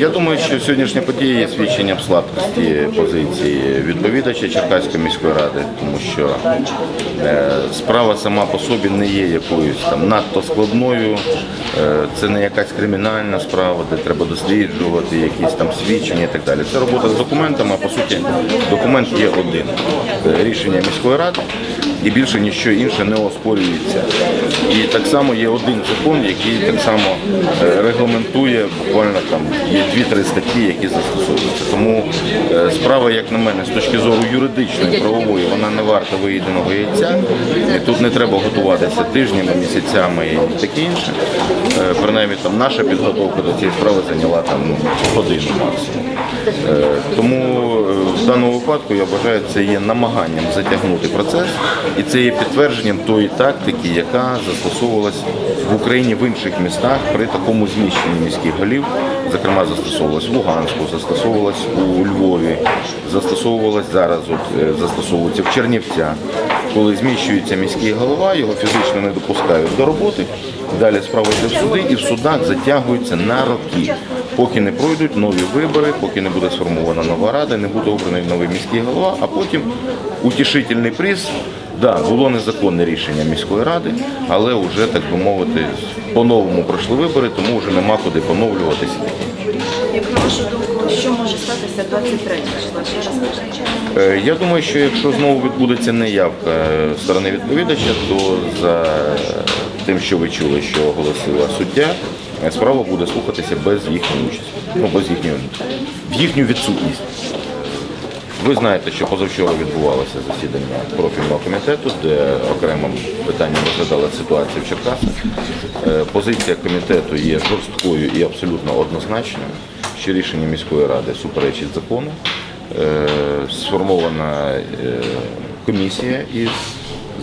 Я думаю, що сьогоднішня подія є свідченням слабкості позиції відповідача Черкаської міської ради, тому що е, справа сама по собі не є якоюсь там надто складною. Е, Це не якась кримінальна справа, де треба досліджувати якісь там свідчення і так далі. Це робота з документами, а по суті документ є один. Рішення міської ради і більше ніщо інше не оспорюється. І так само є один закон, який так само е, регламентує буквально там є дві-три статті, які застосовуються. Тому е, справа, як на мене, з точки зору юридичної, правової, вона не варта виїденого яйця. І Тут не треба готуватися тижнями, місяцями і таке інше. Е, Принаймні там наша підготовка до цієї справи зайняла там ну, годину максимум. Тому даному випадку я вважаю, це є намаганням затягнути процес, і це є підтвердженням тої тактики, яка застосовувалась в Україні в інших містах при такому зміщенні міських голів. Зокрема, застосовувалась в Луганську, застосовувалась у Львові, застосовувалась зараз, от, е, застосовується в Чернівцях. Коли зміщується міський голова, його фізично не допускають до роботи. Далі справа йде в суди, і в судах затягуються на роки, поки не пройдуть нові вибори, поки не буде сформована нова рада, не буде обраний новий міський голова, а потім утішительний приз. Да, було незаконне рішення міської ради, але вже так би мовити, по-новому пройшли вибори, тому вже нема куди поновлюватися. Як на вашу думку, що може статися 23 числа? Е, Я думаю, що якщо знову відбудеться неявка е, сторони відповідача, то за тим, що ви чули, що оголосила суддя, справа буде слухатися без їхньої участі, ну без їхньої в їхню відсутність. Ви знаєте, що позавчора відбувалося засідання профільного комітету, де окремим питанням розглядала ситуація в Черкасах. Е, Позиція комітету є жорсткою і абсолютно однозначною, що рішення міської ради суперечить закону. Е, Сформована е, комісія із,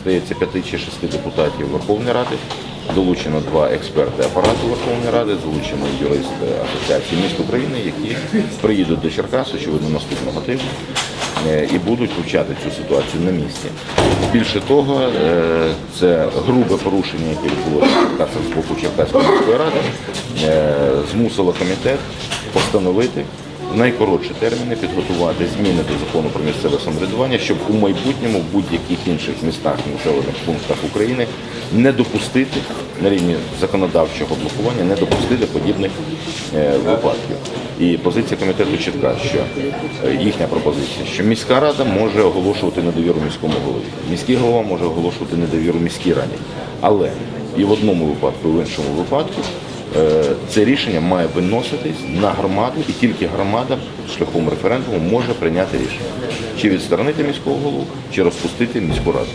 здається, п'яти чи шести депутатів Верховної Ради. Долучено два експерти апарату Верховної Ради, залучено юристи Асоціації міст України, які приїдуть до Черкас, очевидно, наступного тижня е, і будуть вивчати цю ситуацію на місці. Більше того, е, це грубе порушення, яке відбулося з боку Черкаської міської ради, е, змусило комітет постановити в найкоротші терміни підготувати зміни до закону про місцеве самоврядування, щоб у майбутньому в будь-яких інших містах населених пунктах України не допустити на рівні законодавчого блокування, не допустити подібних е, випадків. І позиція комітету чітка, що е, їхня пропозиція, що міська рада може оголошувати недовіру міському голові. Міський голова може оголошувати недовіру міській раді. Але і в одному випадку, і в іншому випадку Е, це рішення має виноситись на громаду, і тільки громада шляхом референдуму може прийняти рішення, чи відсторонити міського голову, чи розпустити міську раду.